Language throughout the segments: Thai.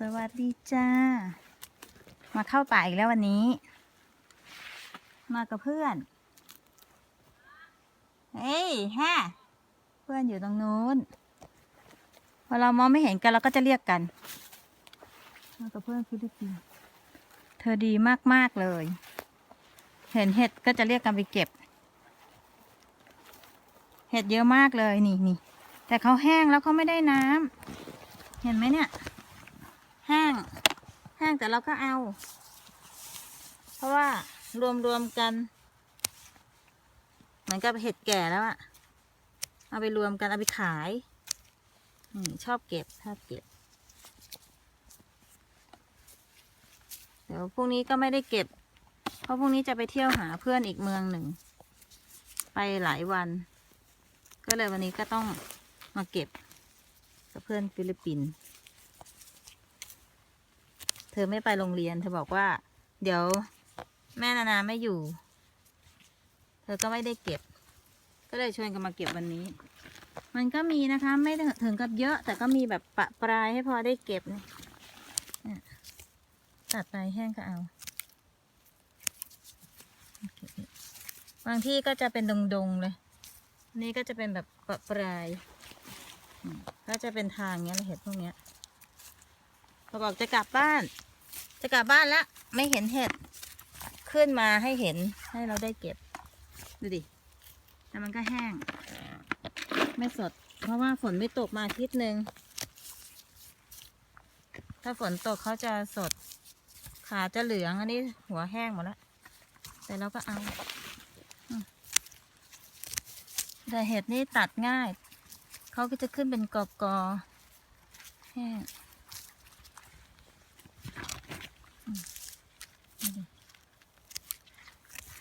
สวัสดีจ้า มาเข้าป่าอีกแล้ววันนี้ มากับเพื่อน เฮ้ยฮะเพื่อนอยู่ตรงนู้น พอเรามองไม่เห็นกันเราก็จะเรียกกัน มากับเพื่อนฟิลิปปินส์เธอดีมากๆเลย เห็นเห็ดก็จะเรียกกันไปเก็บ เห็ดเยอะมากเลยนี่นี่แต่เขาแห้งแล้วเขาไม่ได้น้ำเห็นไหมเนี่ย แห้งแห้งแต่เราก็เอา เพราะว่ารวมรวมกัน เหมือนกับเห็ดแก่แล้วอะเอาไปรวมกัน เอาไปขายอชอบเก็บชอบเก็บ เดี๋ยวพรุ่งนี้ก็ไม่ได้เก็บ เพราะพรุ่งนี้จะไปเที่ยวหาเพื่อนอีกเมืองหนึ่ง ไปหลายวัน ก็เลยวันนี้ก็ต้องมาเก็บกับเพื่อนฟิลิปปินส์ เธอไม่ไปโรงเรียน เธอบอกว่า เดี๋ยวแม่นานาไม่อยู่ เธอก็ไม่ได้เก็บ ก็เลยชวนกันมาเก็บวันนี้ มันก็มีนะคะ ไม่ถึงกับเยอะ แต่ก็มีแบบปะปลายให้พอได้เก็บเนี่ยเนี่ยตัดไปแห้งก็เอา บางที่ก็จะเป็นดงๆเลย นี่ก็จะเป็นแบบปะปลาย ก็จะเป็นทางเงี้ยเราเห็ดพวกเนี้ย เราบอกจะกลับบ้าน จะกลับบ้านแล้วไม่เห็นเห็ด ขึ้นมาให้เห็นให้เราได้เก็บ ดูดิแต่มันก็แห้ง ไม่สด เพราะว่าฝนไม่ตกมาอาทิตย์หนึ่งถ้าฝนตกเขาจะสด ขาจะเหลืองอันนี้หัวแห้งหมดแล้ว แต่เราก็เอาแต่เห็ดนี่ตัดง่าย เขาก็จะขึ้นเป็นกอกอๆแห้ง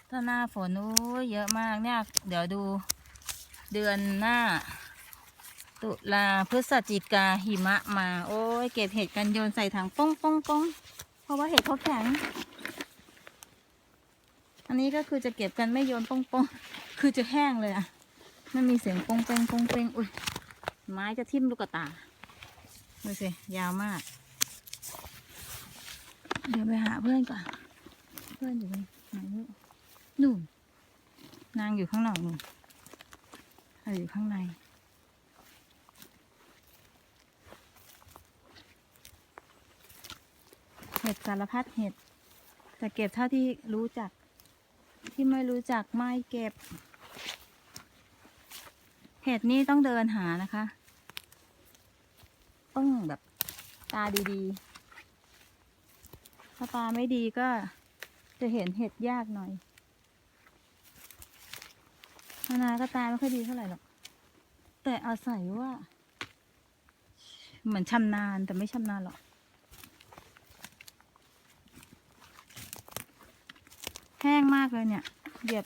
ถ้าหน้าฝนโอ้ยเยอะมากเนี่ย เดี๋ยวดูเดือนหน้า ตุลาพฤศจิกาหิมะมา โอ้ยเก็บเห็ดกันโยนใส่ถังป้องป้องป้องเพราะว่าเห็ดเขาแข็ง อันนี้ก็คือจะเก็บกันไม่โยนป้องป้องคือจะแห้งเลยอะไม่มีเสียงป้องเป้งป้องเป้งอุ้ยไม้จะทิ่มลูกตาดูสิยาวมาก เดี๋ยวไปหาเพื่อนก่อน พื่อนอยู่ไหนไหนลูกนู่นนางอยู่ข้างนอกนู่นเราอยู่ข้างใน เห็ดสารพัดเห็ด แต่เก็บเท่าที่รู้จัก ที่ไม่รู้จักไม่เก็บ เห็ดนี่ต้องเดินหานะคะ ต้องแบบตาดีๆ ถ้าตาไม่ดีก็ จะเห็นเห็ดยากหน่อยนานาก็ตาไม่ค่อยดีเท่าไหร่หรอก แต่อาศัยว่า เหมือนชำนาญแต่ไม่ชำนาญหรอก แห้งมากเลยเนี่ย เหยียบ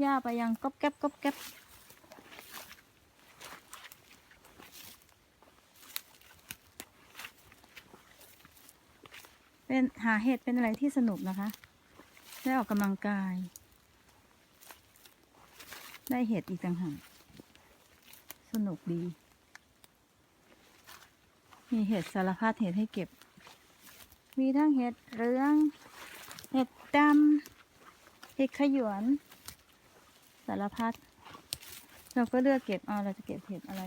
หญ้าไปยังก๊อบแก๊บก๊อบแก๊บเป็นหาเห็ดเป็นอะไรที่สนุกนะคะ ได้ออกกำลังกาย ได้เห็ดอีกต่างหากสนุกดี มีเห็ดสารพัดเห็ดให้เก็บ มีทั้งเห็ดเหลือง เห็ดดำเห็ดขยวน สารพัด เราก็เลือกเก็บเอาเราจะเก็บเห็ดอะไร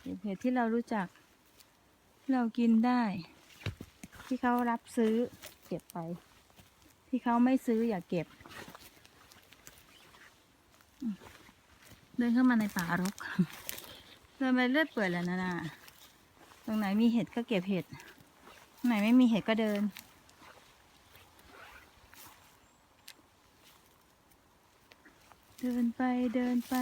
เก็บเห็ดที่เรารู้จัก เรากินได้ ที่เขารับซื้อเก็บไป ที่เขาไม่ซื้ออย่าเก็บ เดินเข้ามาในป่ารกเดินไปเลือดเปื่อยแล้วนะน่ะตรงไหนมีเห็ดก็เก็บเห็ด ตรงไหนไม่มีเห็ดก็เดิน เดินไปเดินไป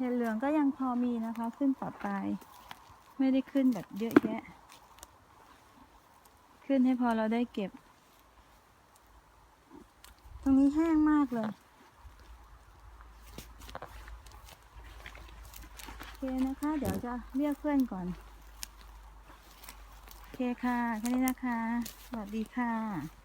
เห็ดเหลืองก็ยังพอมีนะคะ ขึ้นปะปลายไม่ได้ขึ้นแบบเยอะแยะ ขึ้นให้พอเราได้เก็บ ตรงนี้แห้งมากเลยโอเคนะคะ เดี๋ยวจะเรียกเพื่อนก่อนโอเคค่ะแค่นี้นะคะ สวัสดีค่ะ